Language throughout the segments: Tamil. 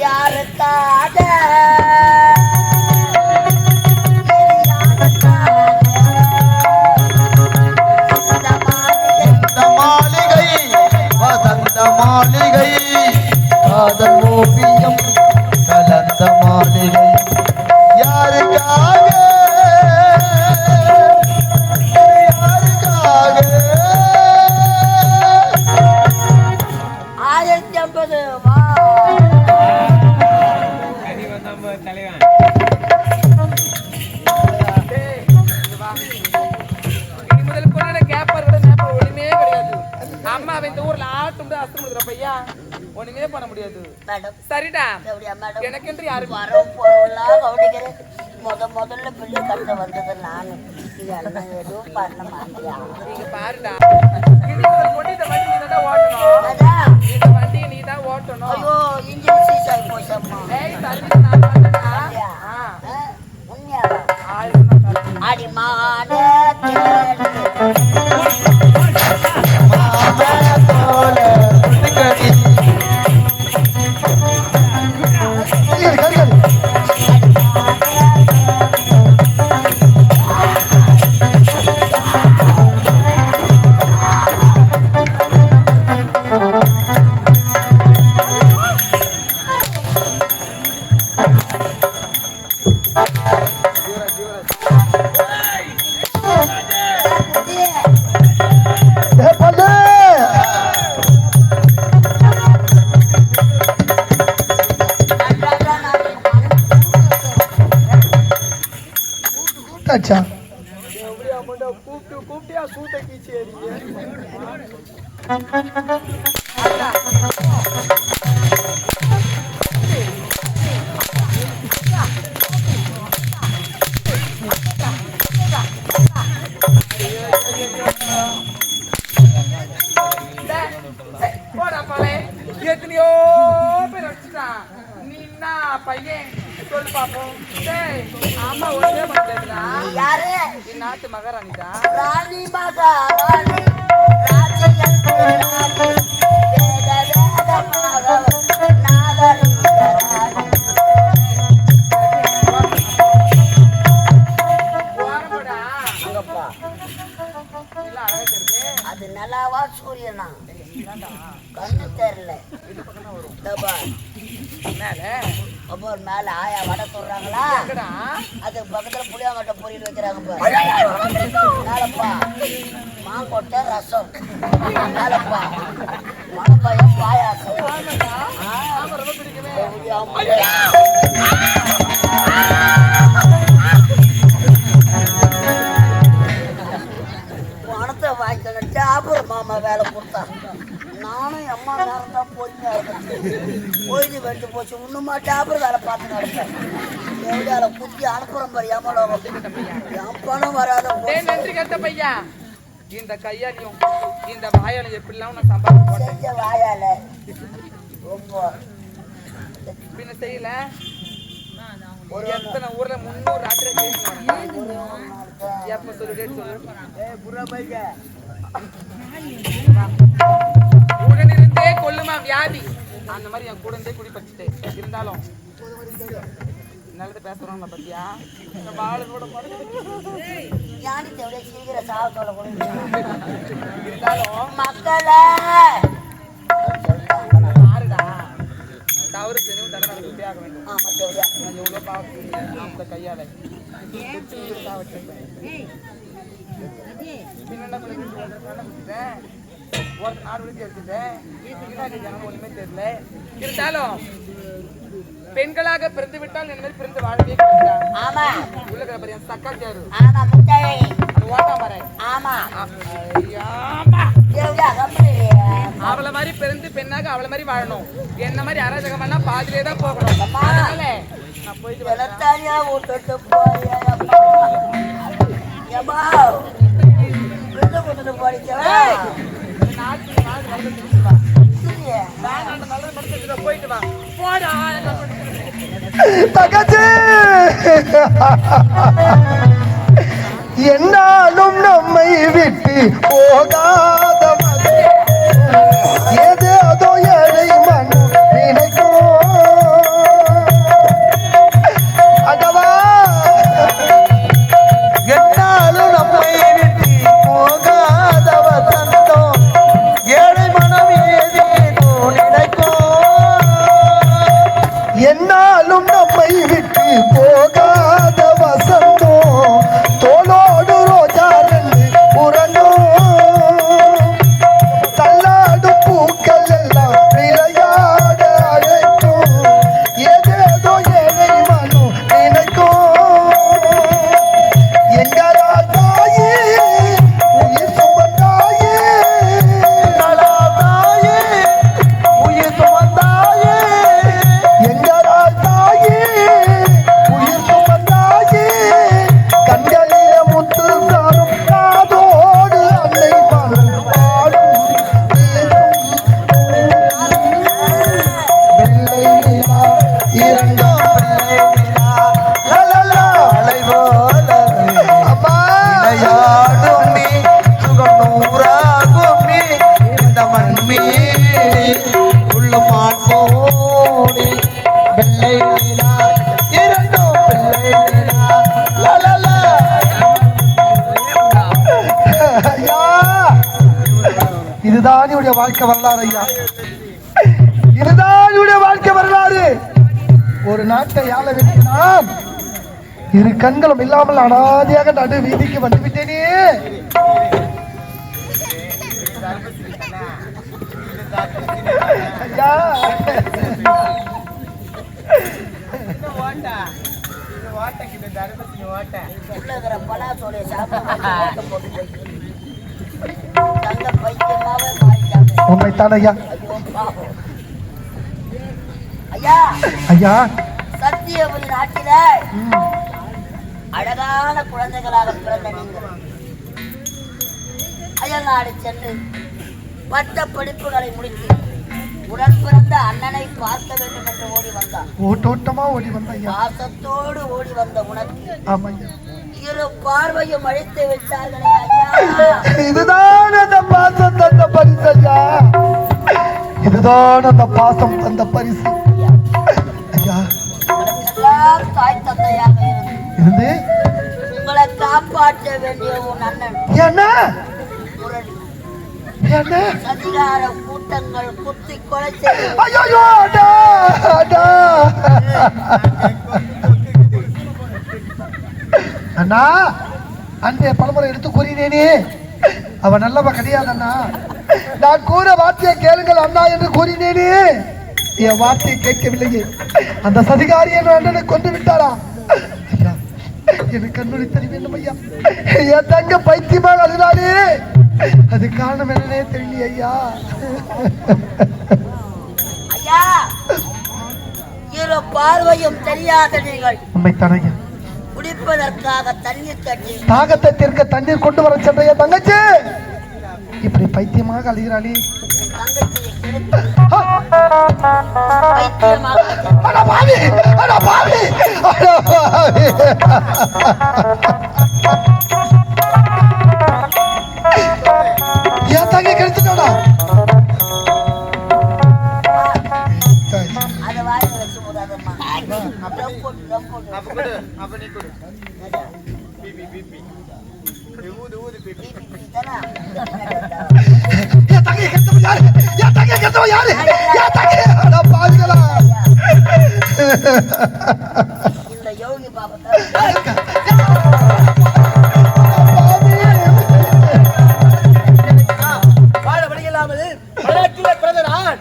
યાર તા. ஒண்ணுமே பண்ண முடியாது. சரிடா. எனக்கென்று யாரு வரவு போறவெல்லாம் கவனிக்கிறேன். முத முதல்ல பிள்ளை கட்ட வந்தது நானு. இதெல்லாம் எதுவும் பண்ண மாட்டியா? நீங்க பாருடா. இனி முதல் கொண்டு இந்த வண்டி நீ தான் ஓட்டணும். இந்த வண்டியை நீ தான் ஓட்டணும். ஐயோ இன்ஜின் சீஸ் ஆகி போச்சம்மா ஏய் நான் எத்தனையோ பேர் வச்சுட்டான் நீ என்ன பையன் சொல்லு பாப்போம் அம்மா ஒண்ணே பண்ணலடா யாரு நாட்டு மகாராணிடா. ராணி மகா ராணி ராஜ்யத்து அது நிலாவா சூரியனா கண்ணு தெரியல டபா அப்புறம் மேல ஆயா வடை சொல்றாங்களா எங்கடா? அது பக்கத்துல புளியாங்கட்டை பொரியல் வைக்கிறாங்க மேலப்பா மாங்கொட்டை ரசம். மேலப்பா மணப்பயம் பாயாசம்? பணத்தை வாங்கிக்கணும் டாபர் மாமா வேலை கொடுத்தா. நானும் அம்மா நேரம் தான் போயிட்டு போயிட்டு வெட்டு போச்சு. இன்னுமா டாபர் வேலை பார்த்து நடப்பேன் எப்படி அதை குத்தி அனுப்புறோம் பாரு ஏமாளோகம் என் பணம் வராத. நன்றி கட்ட பையா. இந்த கையாலையும் இந்த வாயாலையும் எப்படிலாம் நான் சம்பாதிச்சு போட்டேன் வாயால. ரொம்ப. பின்ன செய்யல? ஒரு எத்தனை ஊர்ல? முன்னூறு ராத்திரி. எப்ப சொல்லு டேட் சொல்லு. அந்த மாதிரி என் கூட இருந்தே குடி பறிச்சுட்டு இருந்தாலும் நல்லது பேசுறோம் பத்தியா ஆளு கூட சீக்கிரம் சாவ சொல்ல இருந்தாலும் மக்களே! தவறு செய்யணும் தண்டனை கொடுத்தே ஆக வேண்டும். நான் எவ்வளோ பாவம் அந்த கையால சாவச்சிருப்பேன் பண்ணி வச்சிருக்கேன் ஒரு நாடு வரைக்கும் எடுத்துட்டேன் பின்னாடி ஜனம் ஒண்ணுமே தெரியல. இருந்தாலும் பெண்களாக பிறந்து விட்டால் இந்த மாதிரி பிறந்து வாழவே கூடாது? ஆமா. உள்ள பாரு சக்கா சேரு ஆமா அந்த ஓட்டா பாரு. ஆமா. கம்பெனி அவளை மாதிரி பிறந்து பெண்ணாக அவளை மாதிரி வாழணும். என்ன மாதிரி அராஜகம் பண்ணா பாதிலே தான் போகணும். அதனால நான் போயிட்டு வரேன். வெளத்தாரியா விட்டுட்டு போய் ஏமா தகச்சு என்னாலும் நம்மை விட்டு போகாதவ இதுதான் வாழ்க்கை வரலாறு ஐயா. இதுதான் வாழ்க்கை வரலாறு. ஒரு நாட்டை ஆள வேண்டினான் இரு கண்களும் இல்லாமல் அனாதியாக நடு வீதிக்கு வந்துவிட்டேனே ஐயா. உள்ள ஐயா. ஐயோ. சத்தியபுரி நாட்டில அழகான குழந்தைகளாக பிறந்த நீங்கள். அயல்நாடு சென்று பட்ட படிப்புகளை முடித்து உடன் பிறந்த அண்ணனை பார்க்க வேண்டும் என்று ஓடி வந்தான். ஓட்டோட்டமா ஓடி வந்த பாசத்தோடு ஓடி வந்த உனக்கு இரு பார்வையும் அழித்து விட்டார்களே ஐயா. இதுதான் அந்த பாசம் தந்த பரிசு ஐயா. இதுதான் அந்த பாசம் தந்த பரிசு. தாய் தந்தையாக இருந்து உங்களை காப்பாற்ற வேண்டிய உன் அண்ணன். என்ன என்ன அதிகார கூட்டங்கள் குத்தி கொலை அண்ணா அன்றைய பலமுறை எடுத்து கூறினேனே. அவன் நல்லவ கிடையாது அண்ணா நான் கூற வார்த்தையை கேளுங்கள் அண்ணா என்று கூறினேனே. என் வார்த்தையை கேட்கவில்லையே. அந்த சதிகாரி என் அண்ணனை கொண்டு விட்டாரா ஐயா எனக்கு கண்ணுடி தெரிய வேண்டும் ஐயா. என் தங்க பைத்தியமாக அழுதாலே அது காரணம் என்னன்னே தெரியல ஐயா. ஐயா இரு பார்வையும் தெரியாத நீங்கள் உண்மைத்தான் ஐயா. குடிப்பதற்காக தண்ணீர் கட்டி தாகத்தை தீர்க்க தண்ணீர் கொண்டு வர சென்ற தங்கச்சி. இப்படி பைத்தியமாக அழுகிறாளே! பைத்தியமாக அட பாவி அட பாவி அட பாவி. நான்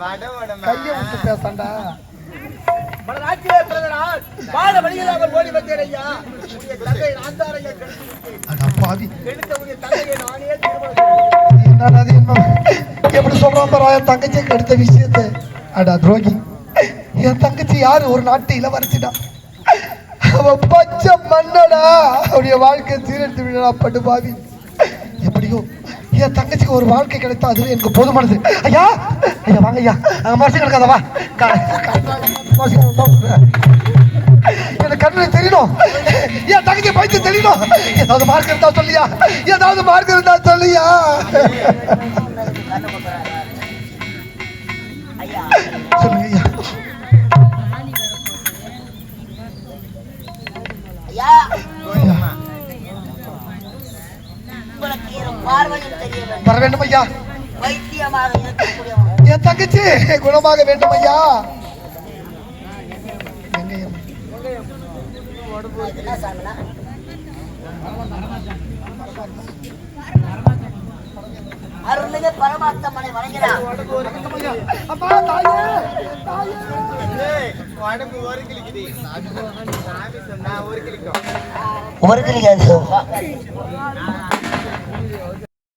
வட வடமா கையை விட்டு பேசண்டா பிறந்த வாழ வழி இல்லாமல் ஓடி வந்தேன் ஐயா தந்தை நான் தான் ஐயா எப்படி சொல்றான் பாரு தங்கச்சி கெடுத்த விஷயத்தை அடா துரோகி. என் தங்கச்சி யாரு? ஒரு நாட்டு இளவரசிடா. அவ பச்சை மன்னடா. அவருடைய வாழ்க்கை சீரழித்து விடா பட்டு பாவி எப்படியோ என் தங்கச்சிக்கு ஒரு வாழ்க்கை கிடைத்தா அதுவே எனக்கு போதுமானது. ஐயா ஐயா வாங்க ஐயா. மாசி மனசு கிடக்காத வா. எனக்கு கண்ணில் தெரியணும். என் தங்கச்சி பயிற்சி தெரியணும். ஏதாவது மார்க் இருந்தா சொல்லியா? ஏதாவது மார்க் இருந்தா சொல்லியா? சொல்லுங்க வர வேண்டும் ஐயா என் தங்கச்சி குணமாக வேண்டும் ஐயா அருள்மிகு பரமாத்தம்மனை வணங்கினார். அப்பா தாயே தாயே. உடம்பு ஒரு கிளிக்குது சாமி சொன்னா ஒரு கிளிக்கும் ஒரு கிளிக்காது